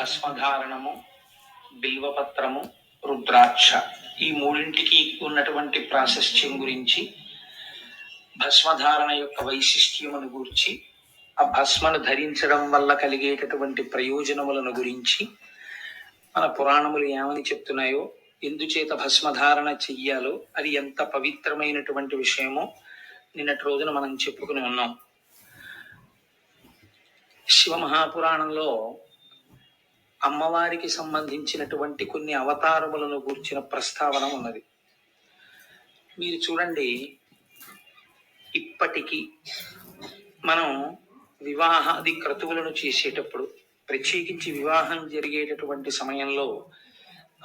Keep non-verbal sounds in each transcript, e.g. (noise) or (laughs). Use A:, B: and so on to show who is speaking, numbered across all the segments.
A: భస్మధారణము బిల్వపత్రము రుద్రాక్ష ఈ మూడింటికి ఉన్నటువంటి ప్రాశస్త్యం గురించి భస్మధారణ యొక్క వైశిష్ట్యమును గూర్చి ఆ భస్మను ధరించడం వల్ల కలిగేటటువంటి ప్రయోజనములను గురించి మన పురాణములు ఏమని చెప్తున్నాయో ఎందుచేత భస్మధారణ చెయ్యాలో అది ఎంత పవిత్రమైనటువంటి విషయమో నిన్నటి రోజున మనం చెప్పుకుని ఉన్నాం. శివ మహాపురాణంలో అమ్మవారికి సంబంధించినటువంటి కొన్ని అవతారములను గూర్చిన ప్రస్తావన ఉన్నది. మీరు చూడండి ఇప్పటికీ మనం వివాహాది క్రతువులను చేసేటప్పుడు ప్రత్యేకించి వివాహం జరిగేటటువంటి సమయంలో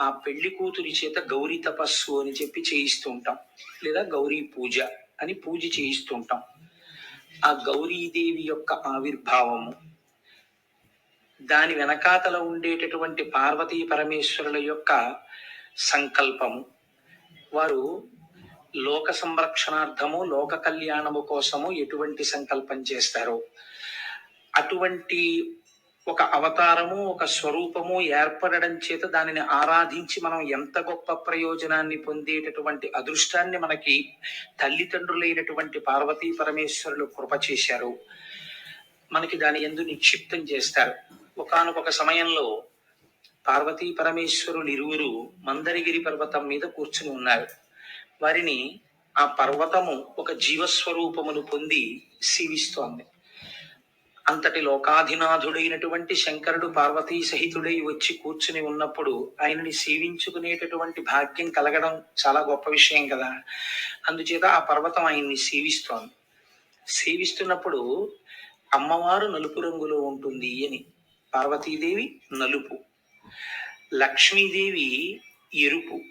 A: ఆ పెళ్ళి కూతురి చేత గౌరీ తపస్సు అని చెప్పి చేయిస్తూ ఉంటాం. లేదా గౌరీ పూజ అని పూజ చేయిస్తూ ఉంటాం. ఆ గౌరీదేవి యొక్క ఆవిర్భావము దాని వెనకాతల ఉండేటటువంటి పార్వతీ పరమేశ్వరుల యొక్క సంకల్పము. వారు లోక సంరక్షణార్థము లోక కళ్యాణము కోసము ఎటువంటి సంకల్పం చేస్తారు అటువంటి ఒక అవతారము ఒక స్వరూపము ఏర్పడడం చేత దానిని ఆరాధించి మనం ఎంత గొప్ప ప్రయోజనాన్ని పొందేటటువంటి అదృష్టాన్ని మనకి తల్లిదండ్రులైనటువంటి పార్వతీ పరమేశ్వరులు కృప చేశారు మనకి దాని ఎందు నిక్షిప్తం చేస్తారు. ఒకానొక సమయంలో పార్వతీ పరమేశ్వరులు ఇరువురు మందరగిరి పర్వతం మీద కూర్చుని ఉన్నారు. వారిని ఆ పర్వతము ఒక జీవస్వరూపమును పొంది సీవిస్తోంది అంతటి లోకాధినాథుడైనటువంటి శంకరుడు పార్వతీ సహితుడై వచ్చి కూర్చుని ఉన్నప్పుడు ఆయనని సేవించుకునేటటువంటి భాగ్యం కలగడం చాలా గొప్ప విషయం కదా. అందుచేత ఆ పర్వతం ఆయన్ని సేవిస్తోంది సేవిస్తున్నప్పుడు అమ్మవారు నలుపు రంగులో ఉంటుంది అని పార్వతీదేవి నలుపు. లక్ష్మీదేవి ఎరుపు.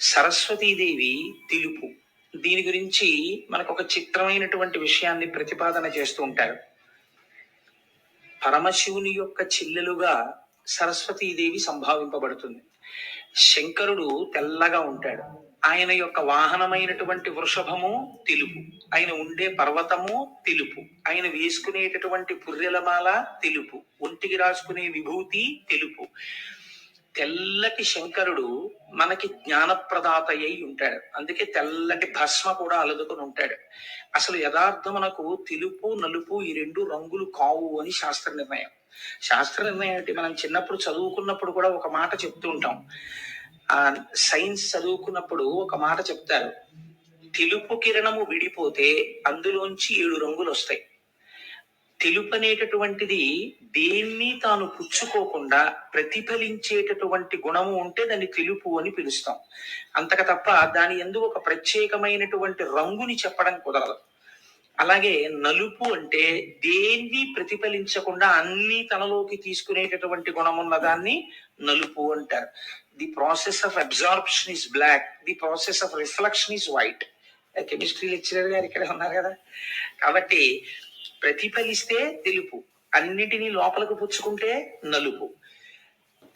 A: సరస్వతీదేవి తెలుపు. దీని గురించి మనకు ఒక చిత్రమైనటువంటి విషయాన్ని ప్రతిపాదన చేస్తూ ఉంటారు. పరమశివుని యొక్క చెల్లెలుగా సరస్వతీదేవి సంభావింపబడుతుంది. శంకరుడు తెల్లగా ఉంటాడు. ఆయన యొక్క వాహనమైనటువంటి వృషభము తెలుపు. ఆయన ఉండే పర్వతము తెలుపు. ఆయన వేసుకునేటటువంటి పుర్రెలమాల తెలుపు. ఒంటికి రాసుకునే విభూతి తెలుపు. తెల్లటి శంకరుడు మనకి జ్ఞానప్రదాత అయి ఉంటాడు. అందుకే తెల్లటి భస్మ కూడా అలదుకొని ఉంటాడు. అసలు యథార్థమునకు తెలుపు నలుపు ఈ రెండు రంగులు కావు అని శాస్త్ర నిర్ణయం శాస్త్ర నిర్ణయం అంటే మనం చిన్నప్పుడు చదువుకున్నప్పుడు కూడా ఒక మాట చెప్తూ ఉంటాం. ఆ సైన్స్ చదువుకున్నప్పుడు ఒక మాట చెప్తారు. తెలుపు కిరణము విడిపోతే అందులోంచి ఏడు రంగులు వస్తాయి. తెలుపు అనేటటువంటిది దేన్ని తాను పుచ్చుకోకుండా ప్రతిఫలించేటటువంటి గుణము ఉంటే దాన్ని తెలుపు అని పిలుస్తాం. అంతక తప్ప దాని ఎందు ఒక ప్రత్యేకమైనటువంటి రంగుని చెప్పడం కుదరదు. అలాగే నలుపు అంటే దేన్ని ప్రతిఫలించకుండా అన్ని తనలోకి తీసుకునేటటువంటి గుణం ఉన్న దాన్ని నలుపు అంటారు. The process of absorption is black the process of reflection is white chemistry lecturer గారు ఇక్కడ ఉన్నారు కదా? కాబట్టి ప్రతిఫలిస్తే తెలుపు. అన్నిటినీ లోపలికి పుచ్చుకుంటే నలుపు.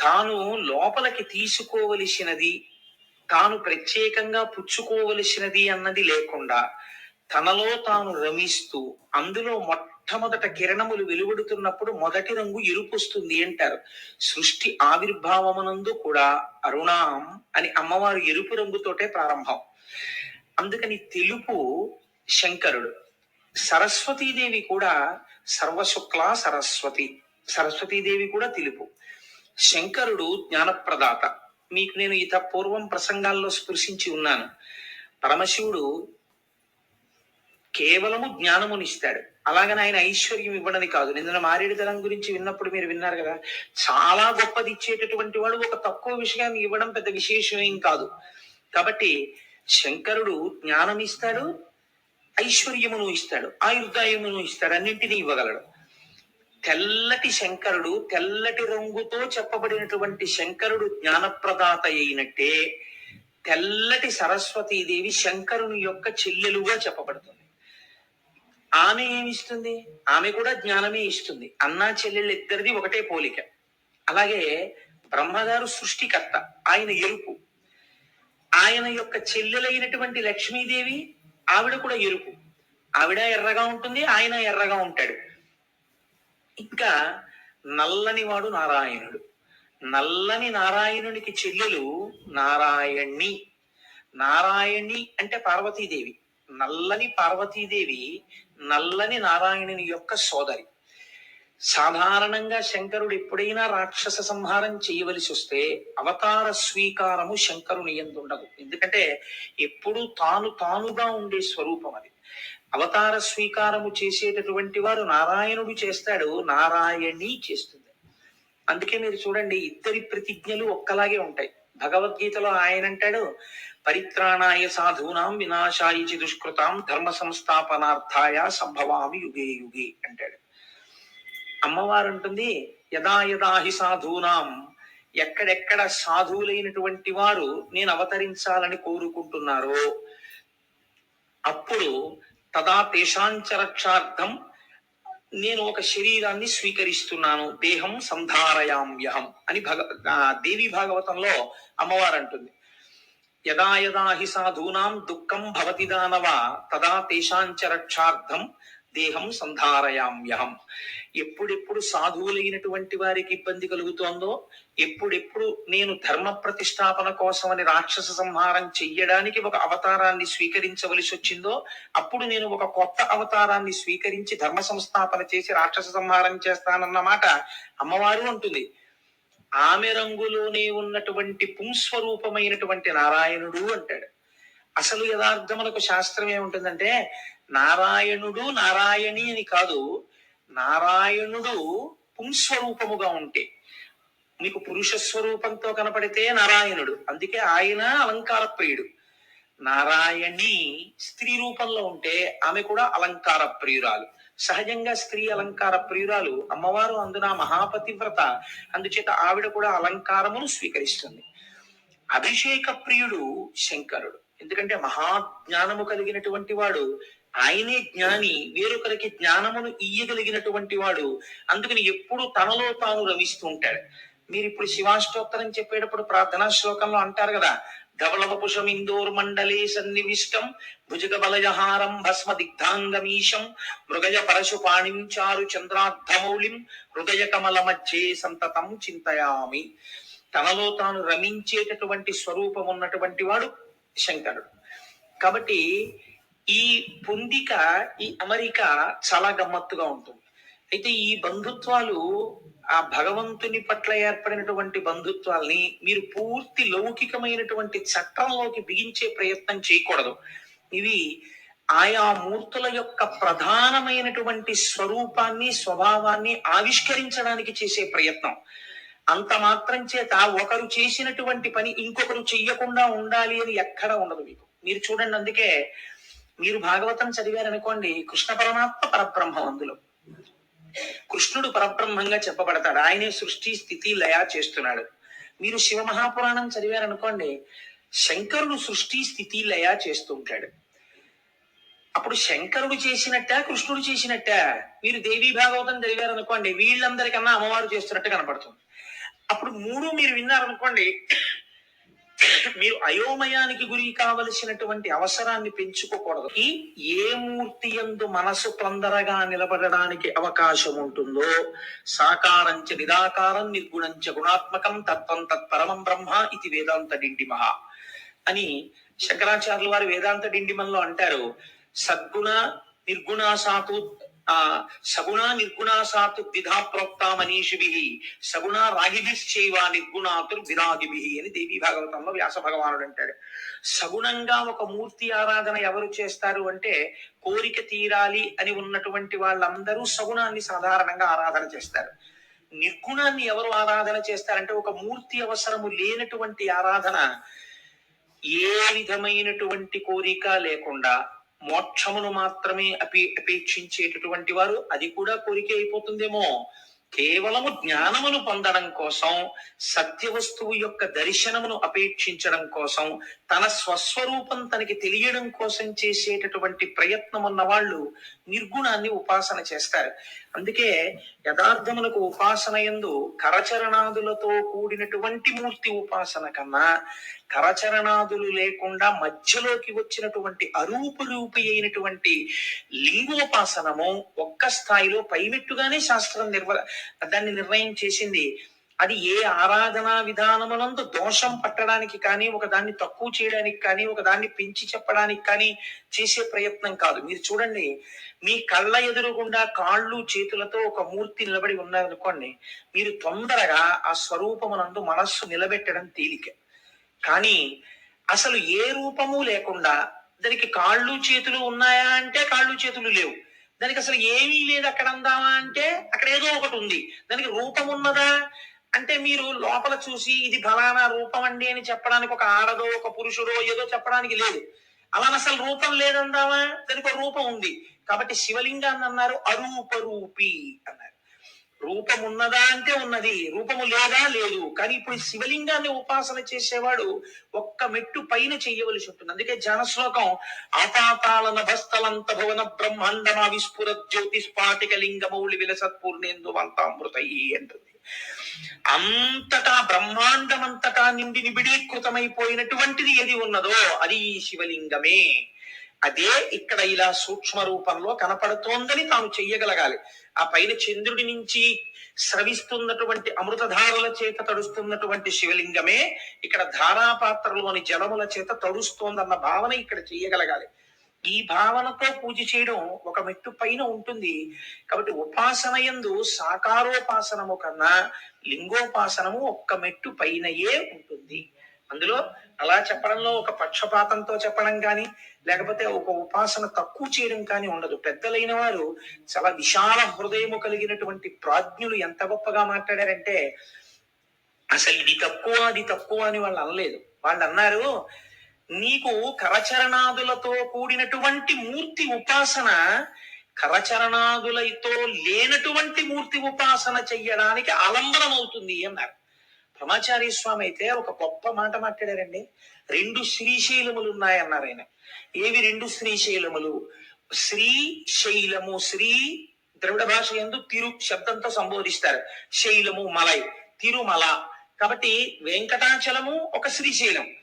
A: తాను లోపలికి తీసుకోవలసినది తాను ప్రత్యేకంగా పుచ్చుకోవలసినది అన్నది లేకుండా తనలో తాను రమిస్తూ అందులో మొట్టమొదట కిరణములు వెలువడుతున్నప్పుడు మొదటి రంగు ఎరుపు వస్తుంది అంటారు. సృష్టి ఆవిర్భావమునందు కూడా అరుణాం అని అమ్మవారు ఎరుపు రంగుతోటే ప్రారంభం. అందుకని తెలుపు శంకరుడు సరస్వతీదేవి కూడా సర్వశుక్ల సరస్వతి సరస్వతీదేవి కూడా తెలుపు. శంకరుడు జ్ఞానప్రదాత. మీకు నేను ఇత పూర్వం ప్రసంగాల్లో స్పృశించి ఉన్నాను. పరమశివుడు కేవలము జ్ఞానమునిస్తాడు. అలాగని ఆయన ఐశ్వర్యం ఇవ్వడని కాదు. నిన్న మారేడుదనం గురించి విన్నప్పుడు మీరు విన్నారు కదా చాలా గొప్పది ఇచ్చేటటువంటి వాడు ఒక తక్కువ విషయాన్ని ఇవ్వడం పెద్ద విశేషం ఏం కాదు. కాబట్టి శంకరుడు జ్ఞానం ఇస్తాడు ఐశ్వర్యమును ఇస్తాడు ఆయుర్దాయమును ఇస్తాడు అన్నింటినీ ఇవ్వగలడు. తెల్లటి శంకరుడు తెల్లటి రంగుతో చెప్పబడినటువంటి శంకరుడు జ్ఞానప్రదాత అయినట్టే తెల్లటి సరస్వతీదేవి శంకరుని యొక్క చెల్లెలుగా చెప్పబడుతుంది. ఆమె ఏమిస్తుంది? ఆమె కూడా జ్ఞానమే ఇస్తుంది. అన్నా చెల్లెళ్ళు ఇద్దరిది ఒకటే పోలిక. అలాగే బ్రహ్మగారు సృష్టికర్త ఆయన ఎరుపు. ఆయన యొక్క చెల్లెలైనటువంటి లక్ష్మీదేవి ఆవిడ కూడా ఎరుపు. ఆవిడ ఎర్రగా ఉంటుంది ఆయన ఎర్రగా ఉంటాడు. ఇంకా నల్లని వాడు నారాయణుడు. నల్లని నారాయణునికి చెల్లెలు నారాయణి. నారాయణి అంటే పార్వతీదేవి. నల్లని పార్వతీదేవి నల్లని నారాయణుని యొక్క సోదరి. సాధారణంగా శంకరుడు ఎప్పుడైనా రాక్షస సంహారం చేయవలసి వస్తే అవతార స్వీకారము శంకరుని ఎందు ఉండదు. ఎందుకంటే ఎప్పుడు తాను తానుగా ఉండే స్వరూపం అది. అవతార స్వీకారము చేసేటటువంటి వారు నారాయణుడు చేస్తాడు నారాయణి చేస్తుంది. అందుకే మీరు చూడండి ఇద్దరి ప్రతిజ్ఞలు ఒక్కలాగే ఉంటాయి. భగవద్గీతలో ఆయన అంటాడు పరిత్రాణాయ సాధూనాం వినాశాయ చ దుష్కృతాం ధర్మ సంస్థాపనార్థాయ సంభవామి యుగే యుగే అంటాడు. అమ్మవారు అంటుంది యదా యదా హి సాధూనాం ఎక్కడెక్కడ సాధువులైనటువంటి వారు నేను అవతరించాలని కోరుకుంటున్నారో అప్పుడు తదా తేషాంచ రక్షార్థం నేను ఒక శరీరాన్ని స్వీకరిస్తున్నాను దేహం సంధారయామ్యహం అని భగ దేవి భాగవతంలో అమ్మవారు అంటుంది. యదా యదా హి సాధూనాం దుఃఖం భవతి దానవ తదా తేషాంచ రక్షార్థం దేహం సంధారయామ్యహం. ఎప్పుడెప్పుడు సాధువులైనటువంటి వారికి ఇబ్బంది కలుగుతోందో ఎప్పుడెప్పుడు నేను ధర్మ ప్రతిష్టాపన కోసమని రాక్షస సంహారం చెయ్యడానికి ఒక అవతారాన్ని స్వీకరించవలసి వచ్చిందో అప్పుడు నేను ఒక కొత్త అవతారాన్ని స్వీకరించి ధర్మ సంస్థాపన చేసి రాక్షస సంహారం చేస్తానన్న మాట అమ్మవారు అంటుంది ఆమె రంగులోనే ఉన్నటువంటి పుంస్వరూపమైనటువంటి నారాయణుడు అంటాడు. అసలు యథార్థములకు శాస్త్రం ఏముంటుందంటే నారాయణుడు నారాయణి అని కాదు నారాయణుడు పుంస్వరూపముగా ఉంటే. మీకు పురుష స్వరూపంతో కనపడితే నారాయణుడు అందుకే ఆయన అలంకార ప్రియుడు నారాయణి స్త్రీ రూపంలో ఉంటే ఆమె కూడా అలంకార ప్రియురాలు సహజంగా స్త్రీ అలంకార ప్రియురాలు అమ్మవారు అందున మహాపతివ్రత. అందుచేత ఆవిడ కూడా అలంకారమును స్వీకరిస్తుంది. అభిషేక ప్రియుడు శంకరుడు. ఎందుకంటే మహాజ్ఞానము కలిగినటువంటి వాడు ఆయనే జ్ఞాని వేరొకరికి జ్ఞానమును ఇయ్యగలిగినటువంటి వాడు అందుకని ఎప్పుడు తనలో తాను రమిస్తూ ఉంటాడు. మీరు ఇప్పుడు శివాష్టోత్తరం చెప్పేటప్పుడు ప్రార్థనా శ్లోకంలో అంటారు కదా ధవళవపుషం ఇందోర్ మండలే సన్నివిష్టం భుజగ బలజహారం భస్మ దిగ్ధాంగమీశం మృగజ పరశు పాణించారు చంద్రార్థమౌళిం హృదయ కమల మధ్యే సంతతం చింతయామి తనలో తాను రమించేటటువంటి స్వరూపం ఉన్నటువంటి వాడు శంకరుడు. కాబట్టి ఈ పొందిక ఈ అమరిక చాలా గమ్మత్తుగా ఉంటుంది. అయితే ఈ బంధుత్వాలు ఆ భగవంతుని పట్ల ఏర్పడినటువంటి బంధుత్వాల్ని మీరు పూర్తి లౌకికమైనటువంటి చట్టంలోకి బిగించే ప్రయత్నం చేయకూడదు. ఇవి ఆయా మూర్తుల యొక్క ప్రధానమైనటువంటి స్వరూపాన్ని స్వభావాన్ని ఆవిష్కరించడానికి చేసే ప్రయత్నం. అంత మాత్రం చేత ఒకరు చేసినటువంటి పని ఇంకొకరు చెయ్యకుండా ఉండాలి అని ఎక్కడ ఉండదు మీకు. మీరు చూడండి అందుకే మీరు భాగవతం చదివారనుకోండి కృష్ణ పరమాత్మ పరబ్రహ్మ అందులో. కృష్ణుడు పరబ్రహ్మంగా చెప్పబడతాడు. ఆయనే సృష్టి స్థితి లయ చేస్తున్నాడు. మీరు శివ మహాపురాణం చదివారనుకోండి శంకరుడు సృష్టి స్థితి లయ చేస్తూ ఉంటాడు. అప్పుడు శంకరుడు చేసినట్ట కృష్ణుడు చేసినట్ట? మీరు దేవీ భాగవతం చదివారనుకోండి వీళ్ళందరికన్నా అమ్మవారు చేస్తున్నట్టు కనపడుతుంది. అప్పుడు మూడు మీరు విన్నారనుకోండి (laughs) మీరు అయోమయానికి గురి కావలసినటువంటి అవసరాన్ని పెంచుకోకూడదు. ఈ ఏ మూర్తి ఎందు మనసు తొందరగా నిలబడడానికి అవకాశం ఉంటుందో సాకారంచ నిరాకారం నిర్గుణంచ గుణాత్మకం తత్వం తత్పరమం బ్రహ్మ ఇది వేదాంత డిండిమహ అని శంకరాచార్యుల వారు వేదాంత డిండిమంలో అంటారు. సద్గుణ నిర్గుణ సాకు ఆ సగుణ నిర్గుణాసాతు ద్విధా ప్రోక్త మనీషిభి. సగుణ రాగిభిశ్చైవ నిర్గుణాతుర్ విరాగిభి అని దేవి భాగవతంలో వ్యాస భగవానుడు అంటాడు. సగుణంగా ఒక మూర్తి ఆరాధన ఎవరు చేస్తారు అంటే కోరిక తీరాలి అని ఉన్నటువంటి వాళ్ళందరూ సగుణాన్ని సాధారణంగా ఆరాధన చేస్తారు. నిర్గుణాన్ని ఎవరు ఆరాధన చేస్తారంటే ఒక మూర్తి అవసరము లేనటువంటి ఆరాధన ఏ విధమైనటువంటి కోరిక లేకుండా మోక్షమును మాత్రమే అపే అపేక్షించేటటువంటి వారు అది కూడా కోరిక అయిపోతుందేమో. కేవలము జ్ఞానమును పొందడం కోసం సత్య వస్తువు యొక్క దర్శనమును అపేక్షించడం కోసం తన స్వస్వరూపం తనకి తెలియడం కోసం చేసేటటువంటి ప్రయత్నం ఉన్న వాళ్ళు నిర్గుణాన్ని ఉపాసన చేస్తారు. అందుకే యథార్థములకు ఉపాసన ఎందు కరచరణాదులతో కూడినటువంటి మూర్తి ఉపాసన కన్నా కరచరణాదులు లేకుండా మధ్యలోకి వచ్చినటువంటి అరూపు రూపి అయినటువంటి లింగోపాసనము ఒక్క స్థాయిలో పైమెట్టుగానే శాస్త్రం నిర్వ దాన్ని నిర్ణయం చేసింది. అది ఏ ఆరాధనా విధానమునందు దోషం పట్టడానికి కానీ ఒక దాన్ని తక్కువ చేయడానికి కానీ ఒక దాన్ని పెంచి చెప్పడానికి కానీ చేసే ప్రయత్నం కాదు. మీరు చూడండి మీ కళ్ళ ఎదురుగుండా కాళ్ళు చేతులతో ఒక మూర్తి నిలబడి ఉన్నారనుకోండి మీరు తొందరగా ఆ స్వరూపమునందు మనస్సు నిలబెట్టడం తేలిక. కానీ అసలు ఏ రూపము లేకుండా దానికి కాళ్ళు చేతులు ఉన్నాయా అంటే కాళ్ళు చేతులు లేవు. దానికి అసలు ఏమీ లేదు అక్కడ అందామా అంటే అక్కడ ఏదో ఒకటి ఉంది. దానికి రూపం ఉన్నదా? అంటే మీరు లోపల చూసి ఇది ఫలానా రూపం అండి అని చెప్పడానికి ఒక ఆడదో ఒక పురుషుడో ఏదో చెప్పడానికి లేదు. అలా అసలు రూపం లేదందామా? దానికి ఒక రూపం ఉంది. కాబట్టి శివలింగాన్ని అన్నారు అరూపరూపి అన్నారు. రూపం ఉన్నదా అంటే ఉన్నది. రూపము లేదా లేదు. కానీ ఇప్పుడు శివలింగాన్ని ఉపాసన చేసేవాడు ఒక్క మెట్టు పైన చెయ్యవలసి ఉంటుంది. అందుకే జనశ్లోకం శ్లోకం ఆపాతాళ నభస్థలంత భువన బ్రహ్మాండమ విస్ఫుర జ్యోతిస్పాటిక లింగమౌళి విలసత్పూర్ణేందు వంతామృతయి అంటుంది. అంతటా బ్రహ్మాండమంతటా నిండి నిబిడీకృతమైపోయినటువంటిది ఏది ఉన్నదో అది శివలింగమే. అదే ఇక్కడ ఇలా సూక్ష్మ రూపంలో కనపడుతోందని తాను చెయ్యగలగాలి. ఆ పైన చంద్రుడి నుంచి స్రవిస్తున్నటువంటి అమృతధారల చేత తడుస్తున్నటువంటి శివలింగమే ఇక్కడ ధారాపాత్రలోని జలముల చేత తడుస్తోందన్న భావన ఇక్కడ చెయ్యగలగాలి. ఈ భావనతో పూజ చేయడం ఒక మెట్టు పైన ఉంటుంది. కాబట్టి ఉపాసన యందు సాకారోపాసనము కన్నా లింగోపాసనము ఒక్క మెట్టు పైనయే ఉంటుంది. అందులో అలా చెప్పడంలో ఒక పక్షపాతంతో చెప్పడం కానీ లేకపోతే ఒక ఉపాసన తక్కువ చేయడం కానీ ఉండదు. పెద్దలైన వారు చాలా విశాల హృదయము కలిగినటువంటి ప్రాజ్ఞులు ఎంత గొప్పగా మాట్లాడారంటే అసలు ఇది తక్కువ అది తక్కువ అని వాళ్ళు అనలేదు. వాళ్ళు అన్నారు నీకు కరచరణాదులతో కూడినటువంటి మూర్తి ఉపాసన కరచరణాదులతో లేనటువంటి మూర్తి ఉపాసన చెయ్యడానికి ఆలంబనం అవుతుంది అన్నారు. బ్రహ్మచారి స్వామి అయితే ఒక గొప్ప మాట మాట్లాడారండి. రెండు శ్రీశైలములు ఉన్నాయన్నారు ఆయన. ఏవి రెండు శ్రీశైలములు? శ్రీశైలము శ్రీ ద్రవిడ భాష ఎందు తిరు శబ్దంతో సంబోధిస్తారు. శైలము మలై తిరుమల. కాబట్టి వెంకటాచలము ఒక శ్రీశైలం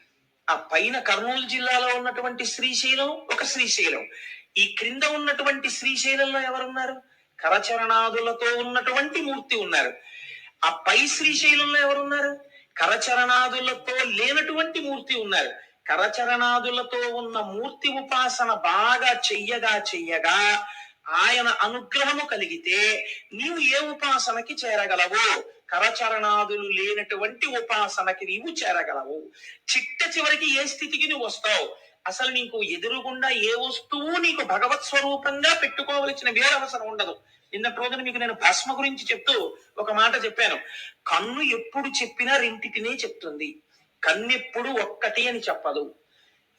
A: ఆ పైన కర్నూలు జిల్లాలో ఉన్నటువంటి శ్రీశైలం ఒక శ్రీశైలం. ఈ క్రింద ఉన్నటువంటి శ్రీశైలంలో ఎవరున్నారు? కరచరణాదులతో ఉన్నటువంటి మూర్తి ఉన్నారు. ఆ పై శ్రీశైలంలో ఎవరున్నారు? కరచరణాదులతో లేనటువంటి మూర్తి ఉన్నారు. కరచరణాదులతో ఉన్న మూర్తి ఉపాసన బాగా చెయ్యగా చెయ్యగా ఆయన అనుగ్రహము కలిగితే నీవు ఏ ఉపాసనకి చేరగలవు? కరచరణాదులు లేనటువంటి ఉపాసనకి నీవు చేరగలవు. చిట్ట చివరికి ఏ స్థితికి నువ్వు వస్తావు? అసలు నీకు ఎదురుగుండా ఏ వస్తువు నీకు భగవత్ స్వరూపంగా పెట్టుకోవలసిన వేరవసరం ఉండదు. నిన్నటి రోజున మీకు నేను భస్మ గురించి చెప్తూ ఒక మాట చెప్పాను. కన్ను ఎప్పుడు చెప్పినా రెంటిటినే చెప్తుంది. కన్నెప్పుడు ఒక్కటి అని చెప్పదు.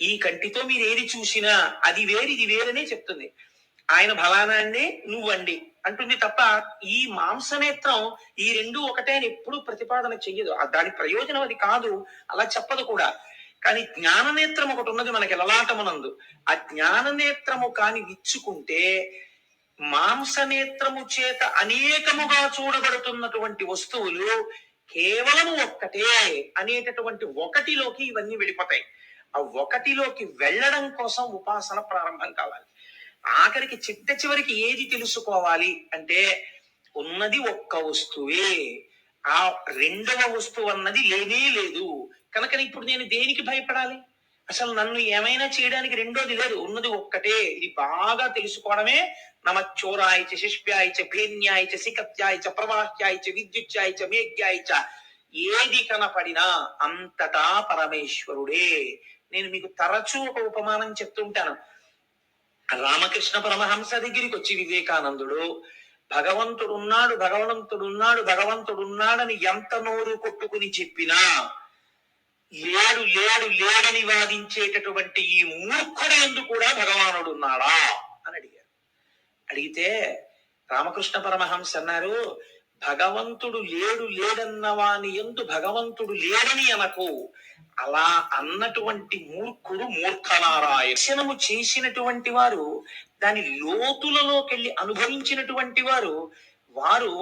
A: ఈ కంటితో మీరు ఏది చూసినా అది వేరు ఇది వేరనే చెప్తుంది. ఆయన ఫలానా అండి నువ్వండి. అంటుంది తప్ప ఈ మాంసనేత్రం ఈ రెండు ఒకటే అని ఎప్పుడు ప్రతిపాదన చెయ్యదు. ఆ దాని ప్రయోజనం అది కాదు అలా చెప్పదు కూడా. కానీ జ్ఞాననేత్రం ఒకటి ఉన్నది మనకి లలాటమునందు ఆ జ్ఞాననేత్రము కాని విచ్చుకుంటే మాంసనేత్రము చేత అనేకముగా చూడబడుతున్నటువంటి వస్తువులు కేవలం ఒక్కటే అనేటటువంటి ఒకటిలోకి ఇవన్నీ వెళ్ళిపోతాయి. ఆ ఒకటిలోకి వెళ్ళడం కోసం ఉపాసన ప్రారంభం కావాలి. ఆఖరికి చిట్ట చివరికి ఏది తెలుసుకోవాలి అంటే ఉన్నది ఒక్క వస్తువే. ఆ రెండవ వస్తువు అన్నది లేనే లేదు. కనుక ఇప్పుడు నేను దేనికి భయపడాలి? అసలు నన్ను ఏమైనా చేయడానికి రెండోది లేదు. ఉన్నది ఒక్కటే. ఇది బాగా తెలుసుకోవడమే. నమచ్చోరాయచ శిష్ప్యాయచ భేన్యాయచ సికత్యాయచ ప్రవాహ్యాయచ విద్యుత్యాయచ మేఘ్యాయచ ఏది కనపడినా అంతటా పరమేశ్వరుడే. నేను మీకు తరచూ ఒక ఉపమానం చెప్తుంటాను. రామకృష్ణ పరమహంస దగ్గరికి వచ్చి వివేకానందుడు. భగవంతుడు ఉన్నాడు భగవంతుడు ఉన్నాడు భగవంతుడు ఉన్నాడని ఎంత నోరు కొట్టుకుని చెప్పినా లేడు లేడు లేడని వాదించేటటువంటి ఈ మూర్ఖుడు ఎందు కూడా భగవానుడు ఉన్నాడా అని అడిగారు. అడిగితే రామకృష్ణ పరమహంస అన్నారు భగవంతుడు లేడు లేడన్న వాని ఎందు భగవంతుడు లేడని అనకు. అలా అన్నటువంటి మూర్ఖుడు మూర్ఖనారాయణ. దర్శనము చేసినటువంటి వారు దాని లోతులలోకెళ్ళి అనుభవించినటువంటి వారు వారు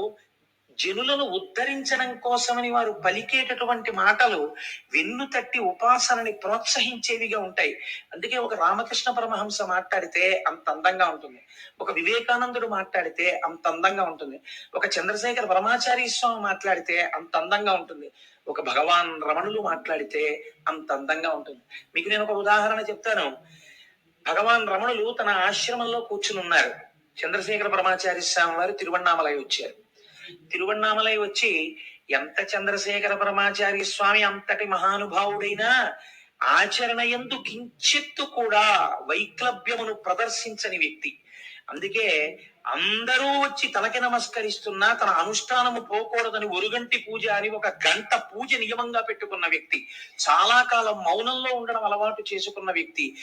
A: జనులను ఉద్ధరించడం కోసమని వారు పలికేటటువంటి మాటలు వెన్ను తట్టి ఉపాసనని ప్రోత్సహించేవిగా ఉంటాయి. అందుకే ఒక రామకృష్ణ పరమహంస మాట్లాడితే అంత అందంగా ఉంటుంది. ఒక వివేకానందుడు మాట్లాడితే అంత అందంగా ఉంటుంది. ఒక చంద్రశేఖర పరమాచార్య స్వామి మాట్లాడితే అంత అందంగా ఉంటుంది. ఒక భగవాన్ రమణులు మాట్లాడితే అంత అందంగా ఉంటుంది. మీకు నేను ఒక ఉదాహరణ చెప్తాను. భగవాన్ రమణులు తన ఆశ్రమంలో కూర్చుని ఉన్నారు. చంద్రశేఖర పరమాచార్య స్వామి వారు తిరువన్నామలై వచ్చారు. తిరువണ്ണామలై వచ్చి ఎంత చంద్రశేఖర పరమాచార్య స్వామి అంతటి మహానుభావుడైనా ఆచరణ ఎందు కించిత్తు కూడా వైక్లభ్యమును ప్రదర్శించని వ్యక్తి. అందుకే అందరూ వచ్చి తలకి నమస్కరిస్తున్నా తన అనుష్ఠానము పోకూడదని ఒరుగంటి పూజ అని ఒక గంట పూజ నియమంగా పెట్టుకున్న వ్యక్తి. చాలా కాలం మౌనంలో ఉండడం అలవాటు చేసుకున్న వ్యక్తి.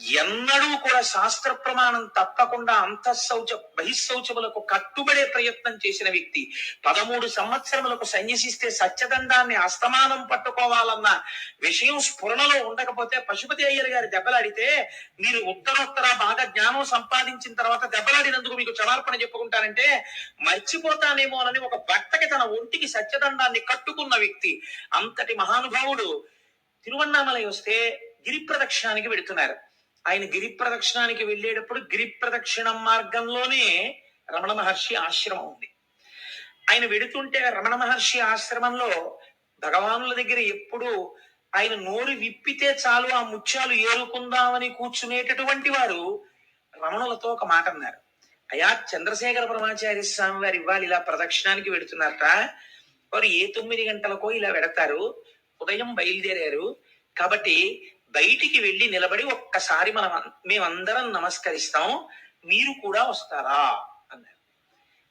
A: ఎన్నడూ కూడా శాస్త్ర ప్రమాణం తప్పకుండా అంతఃశౌచ బహిశౌచములకు కట్టుబడే ప్రయత్నం చేసిన వ్యక్తి పదమూడు సంవత్సరములకు సన్యసిస్తే సత్యదండాన్ని అస్తమానం పట్టుకోవాలన్న విషయం స్ఫురణలో ఉండకపోతే పశుపతి అయ్యర్ గారి దెబ్బలాడితే మీరు ఉత్తరోత్తర బాగా జ్ఞానం సంపాదించిన తర్వాత దెబ్బలాడినందుకు మీకు క్షమార్పణ చెప్పుకుంటారంటే మర్చిపోతానేమోనని ఒక భక్తకి తన ఒంటికి సత్యదండాన్ని కట్టుకున్న వ్యక్తి. అంతటి మహానుభావుడు తిరువన్నామలై వస్తే గిరి ప్రదక్షిణానికి వెడుతున్నారు. ఆయన గిరి ప్రదక్షిణానికి వెళ్ళేటప్పుడు గిరి ప్రదక్షిణ మార్గంలోనే రమణ మహర్షి ఆశ్రమం ఉంది. ఆయన వెడుతుంటే రమణ మహర్షి ఆశ్రమంలో భగవానుల దగ్గర ఎప్పుడు ఆయన నోరు విప్పితే చాలు ఆ ముత్యాలు ఏరుకుందామని కూర్చునేటటువంటి వారు రమణులతో ఒక మాట అన్నారు. అయా చంద్రశేఖర పరమాచార్య స్వామి వారు ఇవ్వాలి ఇలా ప్రదక్షిణానికి వెడుతున్నారట వారు ఏ తొమ్మిది గంటలకో ఇలా వెడతారు. ఉదయం బయలుదేరారు. కాబట్టి బయటికి వెళ్ళి నిలబడి ఒక్కసారి మనం మేమందరం నమస్కరిస్తాం మీరు కూడా వస్తారా? అన్నారు.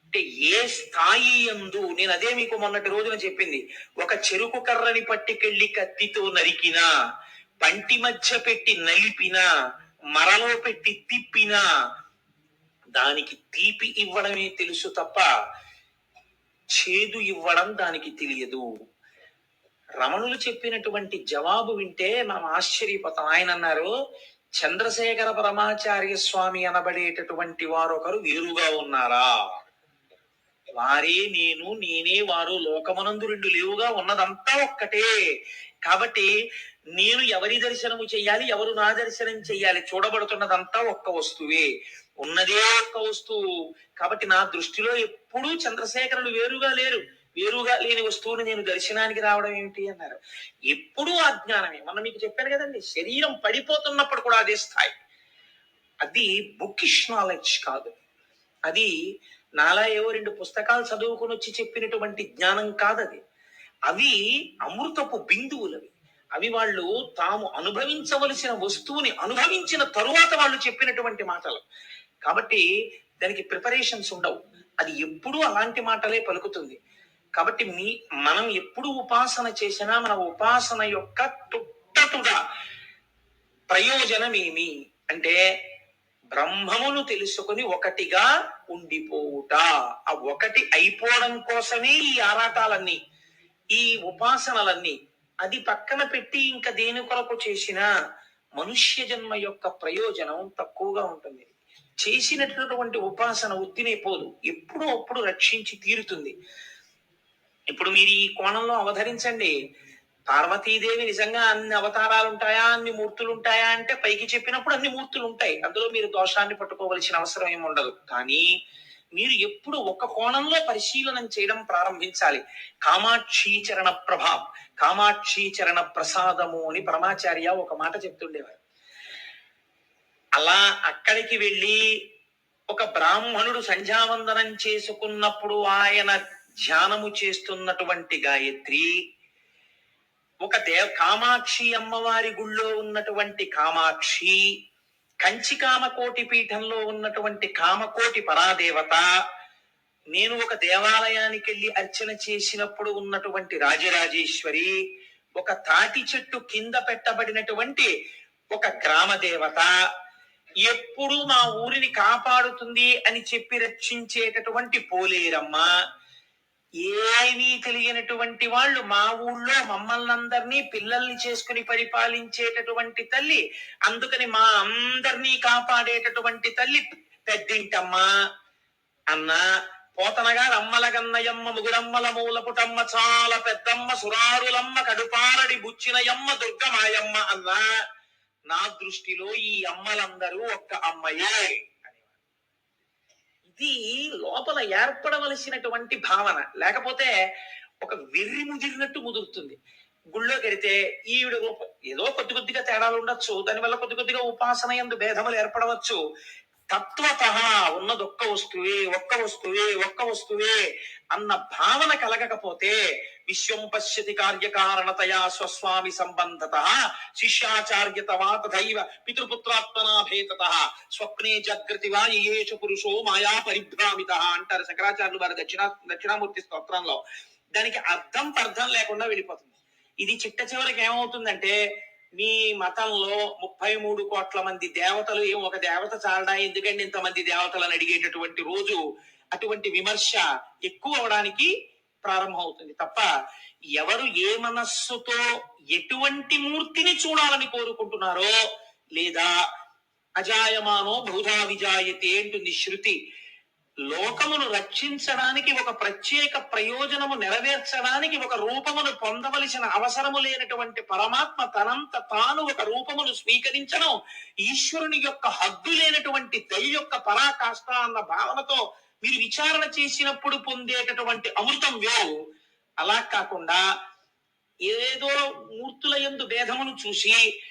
A: అంటే ఏ స్థాయి ఎందు నేను అదే మీకు మొన్నటి రోజున చెప్పింది ఒక చెరుకు కర్రని పట్టుకెళ్ళి కత్తితో నరికినా పంటి మధ్య పెట్టి నలిపినా మరలో పెట్టి తిప్పినా దానికి తీపి ఇవ్వడమే తెలుసు తప్ప చేదు ఇవ్వడం దానికి తెలియదు. రమణులు చెప్పినటువంటి జవాబు వింటే మనం ఆశ్చర్యపోతాం. ఆయన అన్నారు చంద్రశేఖర పరమాచార్య స్వామి అనబడేటటువంటి వారు ఒకరు వేరుగా ఉన్నారా? వారే నేను నేనే వారు లోకమనందు రెండు లేవుగా ఉన్నదంతా ఒక్కటే. కాబట్టి నేను ఎవరి దర్శనము చేయాలి ఎవరు నా దర్శనం చేయాలి చూడబడుతున్నదంతా ఒక్క వస్తువే. ఉన్నదే ఒక్క వస్తువు. కాబట్టి నా దృష్టిలో ఎప్పుడూ చంద్రశేఖరులు వేరుగా లేరు. వేరుగా లేని వస్తువుని నేను దర్శనానికి రావడం ఏమిటి అన్నారు. ఎప్పుడూ అజ్ఞానమే. మొన్న మీకు చెప్పాను కదండి శరీరం పడిపోతున్నప్పుడు కూడా అదే స్థాయి. అది బుకిష్ నాలెడ్జ్ కాదు. అది నాలా ఏవో రెండు పుస్తకాలు చదువుకొని వచ్చి చెప్పినటువంటి జ్ఞానం కాదది అవి అమృతపు బిందువులవి. అవి వాళ్ళు తాము అనుభవించవలసిన వస్తువుని అనుభవించిన తరువాత వాళ్ళు చెప్పినటువంటి మాటలు. కాబట్టి దానికి ప్రిపరేషన్స్ ఉండవు. అది ఎప్పుడూ అలాంటి మాటలే పలుకుతుంది. కాబట్టి మీ మనం ఎప్పుడు ఉపాసన చేసినా మన ఉపాసన యొక్క తుట్టతుడ ప్రయోజనం ఏమి? అంటే బ్రహ్మమును తెలుసుకుని ఒకటిగా ఉండిపోవుట. ఆ ఒకటి అయిపోవడం కోసమే ఈ ఆరాటాలన్నీ ఈ ఉపాసనలన్నీ. అది పక్కన పెట్టి ఇంకా దేని కొరకు చేసిన మనుష్య జన్మ యొక్క ప్రయోజనం తక్కువగా ఉంటుంది. చేసినటువంటి ఉపాసన ఉత్తినే పోదు. ఎప్పుడూ అప్పుడు రక్షించి తీరుతుంది. ఇప్పుడు మీరు ఈ కోణంలో అవతరించండి. పార్వతీదేవి నిజంగా అన్ని అవతారాలు ఉంటాయా అన్ని మూర్తులు ఉంటాయా అంటే పైకి చెప్పినప్పుడు అన్ని మూర్తులు ఉంటాయి అందులో మీరు దోషాన్ని పట్టుకోవలసిన అవసరం ఏమి ఉండదు. కానీ మీరు ఎప్పుడు ఒక కోణంలో పరిశీలనం చేయడం ప్రారంభించాలి. కామాక్షి చరణ ప్రభావం కామాక్షి చరణ ప్రసాదము అని పరమాచార్య ఒక మాట చెప్తుండేవారు. అలా అక్కడికి వెళ్ళి ఒక బ్రాహ్మణుడు సంధ్యావందనం చేసుకున్నప్పుడు ఆయన ధ్యానము చేస్తున్నటువంటి గాయత్రి ఒక దేవ కామాక్షి అమ్మవారి గుళ్ళో ఉన్నటువంటి కామాక్షి కంచి కామకోటి పీఠంలో ఉన్నటువంటి కామకోటి పరాదేవత నేను ఒక దేవాలయానికి వెళ్ళి అర్చన చేసినప్పుడు ఉన్నటువంటి రాజరాజేశ్వరి ఒక తాటి చెట్టు కింద పెట్టబడినటువంటి ఒక గ్రామ దేవత ఎప్పుడు మా ఊరిని కాపాడుతుంది అని చెప్పి రక్షించేటటువంటి పోలేరమ్మ ఏమీ తెలియనటువంటి వాళ్ళు మా ఊళ్ళో మమ్మల్ని అందరినీ పిల్లల్ని చేసుకుని పరిపాలించేటటువంటి తల్లి అందుకని మా అందరినీ కాపాడేటటువంటి తల్లి పెద్దింటమ్మ అన్న. పోతనగా రమ్మల గన్నయమ్మ ముగురమ్మల మూలపుటమ్మ చాలా పెద్దమ్మ సురారులమ్మ కడుపారడి బుచ్చినయమ్మ దుర్గమాయమ్మ అన్న. నా దృష్టిలో ఈ అమ్మలందరూ ఒక్క అమ్మయే. ఇది లోపల ఏర్పడవలసినటువంటి భావన. లేకపోతే ఒక వెర్రి ముదిరినట్టు ముదురుతుంది. గుళ్ళో కడితే ఈవిడ ఏదో కొద్ది కొద్దిగా తేడాలు ఉండొచ్చు. దానివల్ల కొద్ది కొద్దిగా ఉపాసన ఎందు భేదములు ఏర్పడవచ్చు. తత్వత ఉన్నది ఒక్క వస్తువే ఒక్క వస్తువే ఒక్క వస్తువే అన్న భావన కలగకపోతే విశ్వం పశ్యతి కార్యకారణతయా స్వస్వామి సంబంధత శిష్యాచార్యతవా తథైవ పితృపుత్రాత్మనాభేతత స్వప్నే జాగృతి వా యేషు పురుషో మాయా పరిభ్రామిత అంటారు శంకరాచార్యులు వారి దక్షిణ దక్షిణామూర్తి స్తోత్రంలో. దానికి అర్థం పర్థం లేకుండా వెళ్ళిపోతుంది. ఇది చిట్ట చివరికి ఏమవుతుందంటే మీ మతంలో ముప్పై మూడు కోట్ల మంది దేవతలు ఏం ఒక దేవత చాలడా? ఎందుకంటే ఇంతమంది దేవతలను అడిగేటటువంటి రోజు అటువంటి విమర్శ ఎక్కువ అవడానికి ప్రారంభమవుతుంది తప్ప ఎవరు ఏ మనస్సుతో ఎటువంటి మూర్తిని చూడాలని కోరుకుంటున్నారో లేదా అజాయమానో బహుధా విజాయతే అంటుంది శృతి. లోకమును రక్షించడానికి ఒక ప్రత్యేక ప్రయోజనము నెరవేర్చడానికి ఒక రూపమును పొందవలసిన అవసరము లేనటువంటి పరమాత్మ తనంత తాను ఒక రూపమును స్వీకరించడం ఈశ్వరుని యొక్క హద్దు లేనటువంటి దయ యొక్క పరాకాష్ట అన్న భావనతో మీరు విచారణ చేసినప్పుడు పొందేటటువంటి అమృతం వేరు. అలా కాకుండా ఏదో మూర్తుల యందు భేదమును చూసి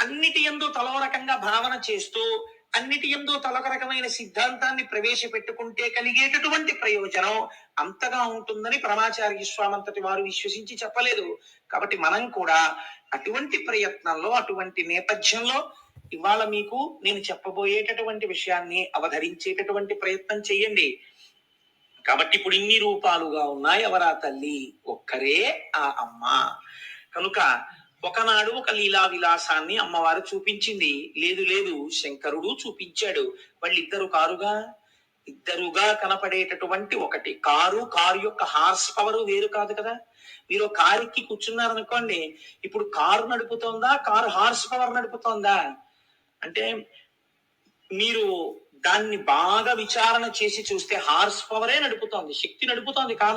A: అన్నిటి ఎందు తలో రకంగా భావన చేస్తూ అన్నిటి ఎందు తలొక రకమైన సిద్ధాంతాన్ని ప్రవేశపెట్టుకుంటే కలిగేటటువంటి ప్రయోజనం అంతగా ఉంటుందని పరమాచార్య స్వామంతటి వారు విశ్వసించి చెప్పలేదు. కాబట్టి మనం కూడా అటువంటి ప్రయత్నంలో అటువంటి నేపథ్యంలో ఇవాళ మీకు నేను చెప్పబోయేటటువంటి విషయాన్ని అవధరించేటటువంటి ప్రయత్నం చెయ్యండి. కాబట్టి ఇప్పుడు ఇన్ని రూపాలుగా ఉన్నాయి ఎవరా తల్లి? ఒక్కరే ఆ అమ్మ. కనుక ఒకనాడు ఒక లీలా విలాసాన్ని అమ్మవారు చూపించింది. లేదు లేదు శంకరుడు చూపించాడు. వాళ్ళిద్దరు కారుగా? ఇద్దరుగా కనపడేటటువంటి ఒకటి. కారు కారు యొక్క హార్స్ పవర్ వేరు కాదు కదా? మీరు కారు ఎక్కి కూర్చున్నారనుకోండి ఇప్పుడు కారు నడుపుతోందా? కారు హార్స్ పవర్ నడుపుతోందా? అంటే మీరు దాన్ని బాగా విచారణ చేసి చూస్తే హార్స్ పవరే నడుపుతోంది శక్తి నడుపుతోంది కాదు